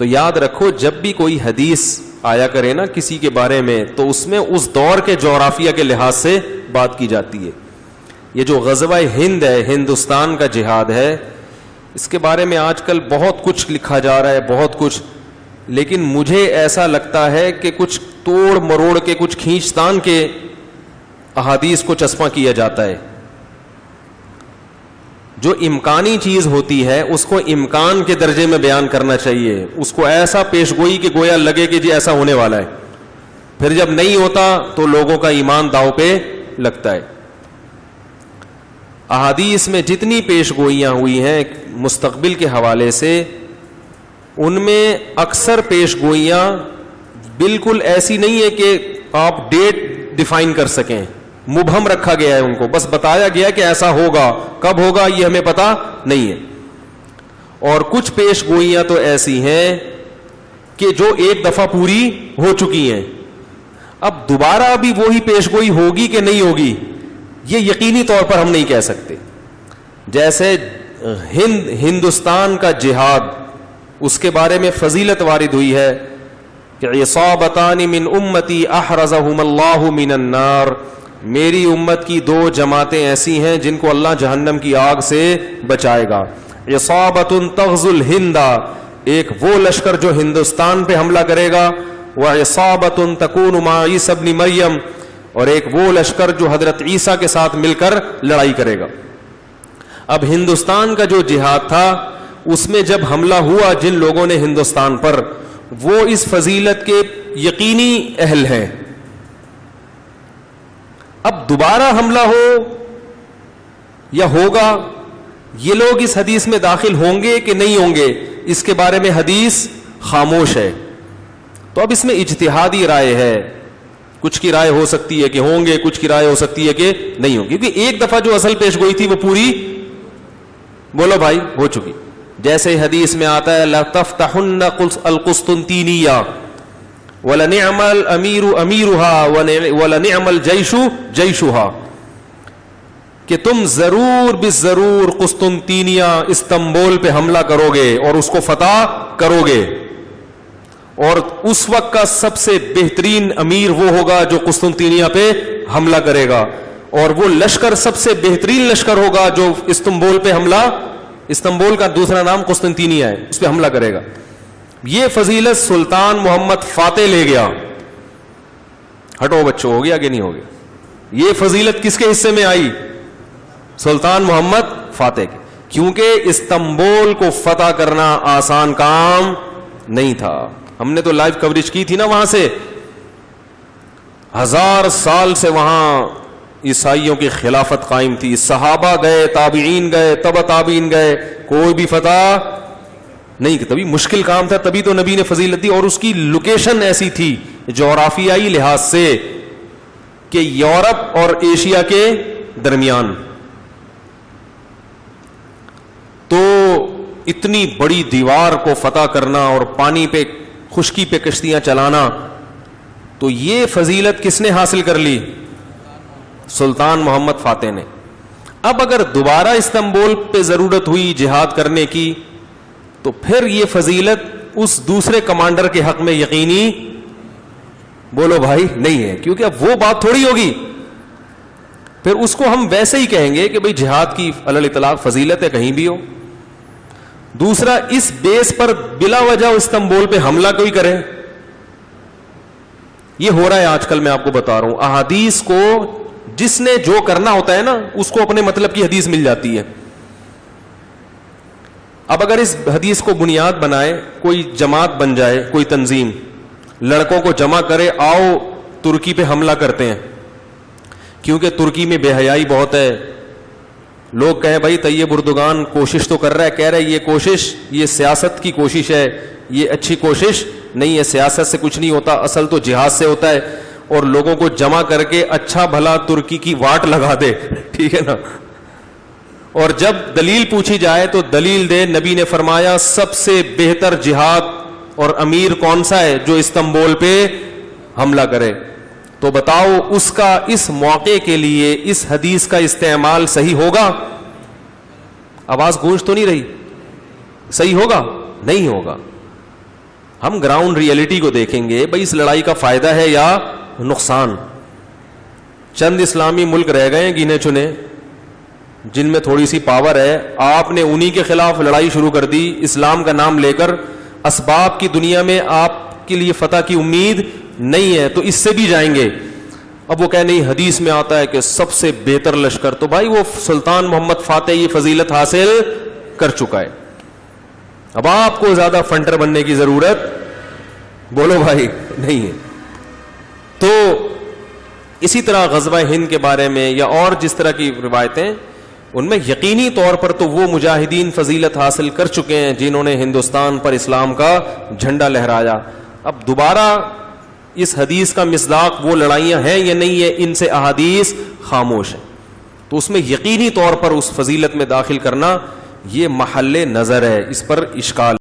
تو یاد رکھو، جب بھی کوئی حدیث آیا کرے نا کسی کے بارے میں، تو اس میں اس دور کے جغرافیہ کے لحاظ سے بات کی جاتی ہے۔ یہ جو غزوہ ہند ہے، ہندوستان کا جہاد ہے، اس کے بارے میں آج کل بہت کچھ لکھا جا رہا ہے، بہت کچھ۔ لیکن مجھے ایسا لگتا ہے کہ کچھ توڑ مروڑ کے، کچھ کھینچتان کے احادیث کو چشمہ کیا جاتا ہے۔ جو امکانی چیز ہوتی ہے، اس کو امکان کے درجے میں بیان کرنا چاہیے۔ اس کو ایسا پیش گوئی کہ گویا لگے کہ جی ایسا ہونے والا ہے۔ پھر جب نہیں ہوتا تو لوگوں کا ایمان داؤ پہ لگتا ہے۔ احادیث میں جتنی پیش گوئیاں ہوئی ہیں مستقبل کے حوالے سے، ان میں اکثر پیش گوئیاں بالکل ایسی نہیں ہے کہ آپ ڈیٹ ڈیفائن کر سکیں۔ مبہم رکھا گیا ہے ان کو۔ بس بتایا گیا کہ ایسا ہوگا۔ کب ہوگا یہ ہمیں پتا نہیں ہے۔ اور کچھ پیش گوئیاں تو ایسی ہیں کہ جو ایک دفعہ پوری ہو چکی ہیں۔ اب دوبارہ بھی وہی پیش گوئی ہوگی کہ نہیں ہوگی، یہ یقینی طور پر ہم نہیں کہہ سکتے۔ جیسے ہند، ہندوستان کا جہاد، اس کے بارے میں فضیلت وارد ہوئی ہے کہ من امتی احرزہم اللہ من النار۔ میری امت کی دو جماعتیں ایسی ہیں جن کو اللہ جہنم کی آگ سے بچائے گا۔ اصابت تغز الہندا، ایک وہ لشکر جو ہندوستان پہ حملہ کرے گا۔ وہ اصابت تکون ابن مریم، اور ایک وہ لشکر جو حضرت عیسیٰ کے ساتھ مل کر لڑائی کرے گا۔ اب ہندوستان کا جو جہاد تھا، اس میں جب حملہ ہوا جن لوگوں نے ہندوستان پر، وہ اس فضیلت کے یقینی اہل ہیں۔ دوبارہ حملہ ہو یا ہوگا؟ یہ لوگ اس حدیث میں داخل ہوں گے کہ نہیں ہوں گے؟ اس کے بارے میں حدیث خاموش ہے۔ تو اب اس میں اجتہادی رائے ہے۔ کچھ کی رائے ہو سکتی ہے کہ ہوں گے، کچھ کی رائے ہو سکتی ہے کہ نہیں ہوں گی کیونکہ ایک دفعہ جو اصل پیش گوئی تھی وہ پوری بولو بھائی، ہو چکی۔ جیسے حدیث میں آتا ہے، لَتَفْتَحُنَّ الْقُسْطُنْتِينِيَّةِ۔ وَلَنِعْمَ الْأَمِيرُ أَمِيرُهَا وَلَنِعْمَ الْجَيْشُ جَيْشُهَا. کہ تم ضرور بھی ضرور قسطنطینیہ استنبول پہ حملہ کرو گے اور اس کو فتح کرو گے اور اس وقت کا سب سے بہترین امیر وہ ہوگا جو قسطنطینیہ پہ حملہ کرے گا۔ اور وہ لشکر سب سے بہترین لشکر ہوگا جو استنبول پہ حملہ استنبول کا دوسرا نام قسطنطینیہ ہے، اس پہ حملہ کرے گا۔ یہ فضیلت سلطان محمد فاتح لے گیا۔ ہٹو بچوں، ہو گیا کہ نہیں ہو گیا؟ یہ فضیلت کس کے حصے میں آئی؟ سلطان محمد فاتح کے۔ کیونکہ استنبول کو فتح کرنا آسان کام نہیں تھا۔ ہم نے تو لائیو کوریج کی تھی نا وہاں سے۔ ہزار سال سے وہاں عیسائیوں کی خلافت قائم تھی۔ صحابہ گئے، تابعین گئے تب تابعین گئے۔ کوئی بھی فتح نہیں تبھی مشکل کام تھا، تبھی تو نبی نے فضیلت دی اور اس کی لوکیشن ایسی تھی، جغرافیائی لحاظ سے، کہ یورپ اور ایشیا کے درمیان۔ تو اتنی بڑی دیوار کو فتح کرنا اور پانی پہ، خشکی پہ کشتیاں چلانا، تو یہ فضیلت کس نے حاصل کر لی؟ سلطان محمد فاتح نے۔ اب اگر دوبارہ استنبول پہ ضرورت ہوئی جہاد کرنے کی تو پھر یہ فضیلت اس دوسرے کمانڈر کے حق میں یقینی بولو بھائی نہیں ہے، کیونکہ اب وہ بات تھوڑی ہوگی۔ پھر اس کو ہم ویسے ہی کہیں گے کہ بھائی جہاد کی اللہ اطلاق فضیلت ہے، کہیں بھی ہو۔ دوسرا، اس بیس پر بلا وجہ استنبول پہ حملہ کوئی کرے۔ یہ ہو رہا ہے، آج کل میں آپ کو بتا رہا ہوں۔ احادیث کو جس نے جو کرنا ہوتا ہے نا، اس کو اپنے مطلب کی حدیث مل جاتی ہے۔ اب اگر اس حدیث کو بنیاد بنائے، کوئی جماعت بن جائے، کوئی تنظیم، لڑکوں کو جمع کرے، آؤ ترکی پہ حملہ کرتے ہیں۔ کیونکہ ترکی میں بے حیائی بہت ہے۔ لوگ کہیں، بھائی طیب اردگان کوشش تو کر رہا ہے، کہہ رہے یہ کوشش، یہ سیاست کی کوشش ہے، یہ اچھی کوشش نہیں ہے، سیاست سے کچھ نہیں ہوتا، اصل تو جہاد سے ہوتا ہے۔ اور لوگوں کو جمع کر کے اچھا بھلا ترکی کی واٹ لگا دے۔ ٹھیک ہے نا؟ اور جب دلیل پوچھی جائے تو دلیل دے نبی نے فرمایا، سب سے بہتر جہاد اور امیر کون سا ہے جو استنبول پہ حملہ کرے؟ تو بتاؤ، اس کا اس موقع کے لیے اس حدیث کا استعمال صحیح ہوگا؟ آواز گونج تو نہیں رہی۔ صحیح ہوگا؟ نہیں ہوگا۔ ہم گراؤنڈ ریئلٹی کو دیکھیں گے، بھائی اس لڑائی کا فائدہ ہے یا نقصان؟ چند اسلامی ملک رہ گئے گنے چنے۔ جن میں تھوڑی سی پاور ہے، آپ نے انہی کے خلاف لڑائی شروع کر دی، اسلام کا نام لے کر اسباب کی دنیا میں آپ کے لیے فتح کی امید نہیں ہے، تو اس سے بھی جائیں گے۔ اب وہ کہ نہیں، حدیث میں آتا ہے کہ سب سے بہتر لشکر تو بھائی وہ سلطان محمد فاتح یہ فضیلت حاصل کر چکا ہے۔ اب آپ کو زیادہ فنٹر بننے کی ضرورت بولو بھائی، نہیں ہے۔ تو اسی طرح غزوہ ہند کے بارے میں یا اور جس طرح کی روایتیں ان میں یقینی طور پر تو وہ مجاہدین فضیلت حاصل کر چکے ہیں جنہوں نے ہندوستان پر اسلام کا جھنڈا لہرایا۔ اب دوبارہ اس حدیث کا مزداق وہ لڑائیاں ہیں یا نہیں ہے ان سے احادیث خاموش ہیں۔ تو اس میں یقینی طور پر اس فضیلت میں داخل کرنا یہ محل نظر ہے، اس پر اشکال۔